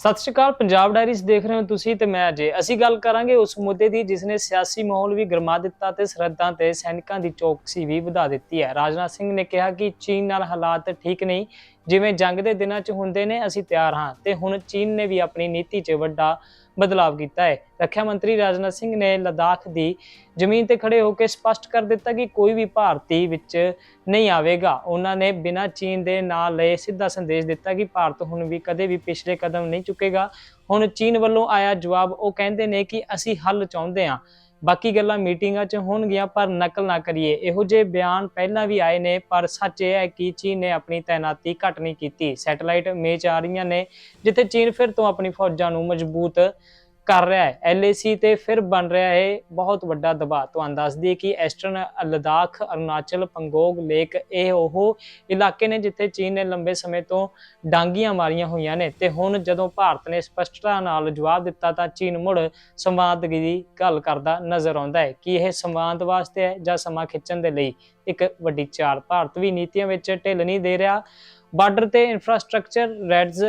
ਸਤਿ ਸ਼੍ਰੀ ਅਕਾਲ, ਪੰਜਾਬ ਡਾਇਰੀਜ਼ ਦੇਖ ਰਹੇ ਹੋ ਤੁਸੀਂ ਤੇ ਮੈਂ ਅਜੇ। ਅਸੀਂ ਗੱਲ ਕਰਾਂਗੇ ਉਸ ਮੁੱਦੇ ਦੀ ਜਿਸ ਨੇ ਸਿਆਸੀ ਮਾਹੌਲ ਵੀ ਗਰਮਾ ਦਿੱਤਾ ਤੇ ਸਰਹੱਦਾਂ ਤੇ ਸੈਨਿਕਾਂ ਦੀ ਚੌਕਸੀ ਵੀ ਵਧਾ ਦਿੱਤੀ ਹੈ। ਰਾਜਨਾਥ ਸਿੰਘ ਨੇ ਕਿਹਾ ਕਿ ਚੀਨ ਨਾਲ ਹਾਲਾਤ ਠੀਕ ਨਹੀਂ, ਜਿਵੇਂ ਜੰਗ ਦੇ ਦਿਨਾਂ 'ਚ ਹੁੰਦੇ ਨੇ, ਅਸੀਂ ਤਿਆਰ ਹਾਂ ਤੇ ਹੁਣ ਚੀਨ ਨੇ ਵੀ ਆਪਣੀ ਨੀਤੀ 'ਚ ਵੱਡਾ ਬਦਲਾਅ ਕੀਤਾ ਹੈ। ਰੱਖਿਆ ਮੰਤਰੀ ਰਾਜਨਾਥ ਸਿੰਘ ਨੇ ਲਦਾਖ ਦੀ ਜ਼ਮੀਨ ਤੇ ਖੜੇ ਹੋ ਕੇ ਸਪਸ਼ਟ ਕਰ ਦਿੱਤਾ ਕਿ ਕੋਈ ਵੀ ਭਾਰਤੀ ਵਿੱਚ ਨਹੀਂ ਆਵੇਗਾ। ਉਹਨਾਂ ਨੇ ਬਿਨਾਂ ਚੀਨ ਦੇ ਨਾਲ ਲਏ ਸਿੱਧਾ ਸੰਦੇਸ਼ ਦਿੱਤਾ ਕਿ ਭਾਰਤ ਹੁਣ ਵੀ ਕਦੇ ਵੀ ਪਿਛਲੇ ਕਦਮ ਨਹੀਂ ਚੁੱਕੇਗਾ। ਹੁਣ ਚੀਨ ਵੱਲੋਂ ਆਇਆ ਜਵਾਬ ਉਹ ਕਹਿੰਦੇ ਨੇ ਕਿ ਅਸੀਂ ਹੱਲ ਚਾਹੁੰਦੇ ਹਾਂ। ਬਾਕੀ ਗੱਲਾਂ ਮੀਟਿੰਗਾਂ 'ਚ ਹੋਣਗੀਆਂ, ਪਰ ਨਕਲ ਨਾ ਕਰੀਏ। ਇਹੋ ਜਿਹੇ ਬਿਆਨ ਪਹਿਲਾਂ ਵੀ ਆਏ ਨੇ, ਪਰ ਸੱਚ ਇਹ ਹੈ ਕਿ ਚੀਨ ਨੇ ਆਪਣੀ ਤਾਇਨਾਤੀ ਘੱਟ ਨਹੀਂ ਕੀਤੀ। ਸੈਟੇਲਾਈਟ ਮੇਚ ਆ ਰਹੀਆਂ ਨੇ, ਜਿੱਥੇ ਚੀਨ ਫਿਰ ਤੋਂ ਆਪਣੀ ਫੌਜਾਂ ਨੂੰ ਮਜ਼ਬੂਤ ਕਰ ਰਿਹਾ ਹੈ। ਐਲਏਸੀ ਤੇ ਫਿਰ ਬਣ ਰਿਹਾ ਹੈ ਬਹੁਤ ਵੱਡਾ ਦਬਾਅ। ਤੁਹਾਨੂੰ ਦੱਸ ਦਈਏ ਕਿ ਐਸਟਰਨ ਲਦਾਖ ਅਰੁਣਾਚਲ ਪੰਗੋਗ ਲੇਕ ਇਹ ਉਹ ਇਲਾਕੇ ਨੇ ਜਿੱਥੇ ਚੀਨ ਨੇ ਲੰਬੇ ਸਮੇਂ ਤੋਂ ਡਾਂਗੀਆਂ ਮਾਰੀਆਂ ਹੋਈਆਂ ਨੇ ਤੇ ਹੁਣ ਜਦੋਂ ਭਾਰਤ ਨੇ ਸਪਸ਼ਟਤਾ ਨਾਲ ਜਵਾਬ ਦਿੱਤਾ ਤਾਂ ਚੀਨ ਮੁੜ ਸੰਵਾਦ ਦੀ ਗੱਲ ਕਰਦਾ ਨਜ਼ਰ ਆਉਂਦਾ ਹੈ ਕਿ ਇਹ ਸੰਵਾਦ ਵਾਸਤੇ ਹੈ ਜਾਂ ਸਮਾਂ ਖਿੱਚਣ ਦੇ ਲਈ ਇੱਕ ਵੱਡੀ ਚਾਲ। ਭਾਰਤ ਵੀ ਨੀਤੀਆਂ ਵਿੱਚ ਢਿੱਲ ਨਹੀਂ ਦੇ ਰਿਹਾ। ਬਾਰਡਰ ਤੇ ਇਨਫਰਾਸਟ੍ਰਕਚਰ ਰੈਡਜ਼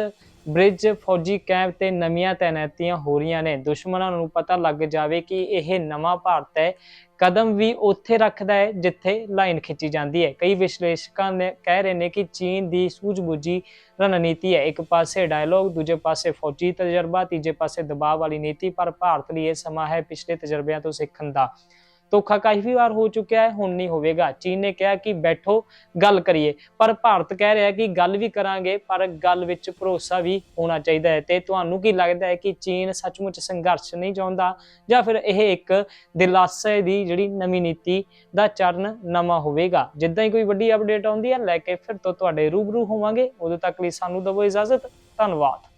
ਬ੍ਰਿਜ, ਫੌਜੀ ਕੈਂਪ ਤੇ ਨਵੀਆਂ ਤੈਨਾਤੀਆਂ ਹੋ ਰਹੀਆਂ ਨੇ। ਦੁਸ਼ਮਣਾਂ ਨੂੰ ਪਤਾ ਲੱਗ ਜਾਵੇ ਕਿ ਇਹ ਨਵਾਂ ਭਾਰਤ ਹੈ। ਕਦਮ ਵੀ ਉੱਥੇ ਰੱਖਦਾ ਹੈ ਜਿੱਥੇ ਲਾਈਨ ਖਿੱਚੀ ਜਾਂਦੀ ਹੈ। ਕਈ ਵਿਸ਼ਲੇਸ਼ਕਾਂ ਨੇ ਕਹਿ ਰਹੇ ਨੇ ਕਿ ਚੀਨ ਦੀ ਸੂਝ-ਬੂਝੀ ਰਣਨੀਤੀ ਹੈ। ਇੱਕ ਪਾਸੇ ਡਾਇਲੋਗ, ਦੂਜੇ ਪਾਸੇ ਫੌਜੀ ਤਜਰਬਾ, ਤੀਜੇ ਪਾਸੇ ਦਬਾਅ ਵਾਲੀ ਨੀਤੀ, ਪਰ ਭਾਰਤ ਲਈ ਇਹ ਸਮਾਂ ਹੈ ਪਿਛਲੇ ਤਜਰਬਿਆਂ ਤੋਂ ਸਿੱਖਣ ਦਾ। ਧੋਖਾ ਕਾਫੀ ਵਾਰ ਹੋ ਚੁੱਕਿਆ ਹੈ, ਹੁਣ ਨਹੀਂ ਹੋਵੇਗਾ। ਚੀਨ ਨੇ ਕਿਹਾ ਕਿ ਬੈਠੋ, ਗੱਲ ਕਰੀਏ। ਪਰ ਭਾਰਤ ਕਹਿ ਰਿਹਾ ਕਿ ਗੱਲ ਵੀ ਕਰਾਂਗੇ, ਪਰ ਗੱਲ ਵਿੱਚ ਭਰੋਸਾ ਵੀ ਹੋਣਾ ਚਾਹੀਦਾ ਹੈ। ਤੇ ਤੁਹਾਨੂੰ ਕੀ ਲੱਗਦਾ ਹੈ ਕਿ ਚੀਨ ਸੱਚਮੁੱਚ ਸੰਘਰਸ਼ ਨਹੀਂ ਚਾਹੁੰਦਾ? ਜਾਂ ਫਿਰ ਇਹ ਇੱਕ ਦਿਲਾਸੇ ਦੀ ਜਿਹੜੀ ਨਵੀਂ ਨੀਤੀ ਦਾ ਚਰਨ ਨਵਾਂ ਹੋਵੇਗਾ? ਜਿੱਦਾਂ ਹੀ ਕੋਈ ਵੱਡੀ ਅਪਡੇਟ ਆਉਂਦੀ ਹੈ, ਲੈ ਕੇ ਫਿਰ ਤੋਂ ਤੁਹਾਡੇ ਰੂਬਰੂ ਹੋਵਾਂਗੇ। ਉਦੋਂ ਤੱਕ ਲਈ ਸਾਨੂੰ ਦਿਓ ਇਜਾਜ਼ਤ। ਧੰਨਵਾਦ।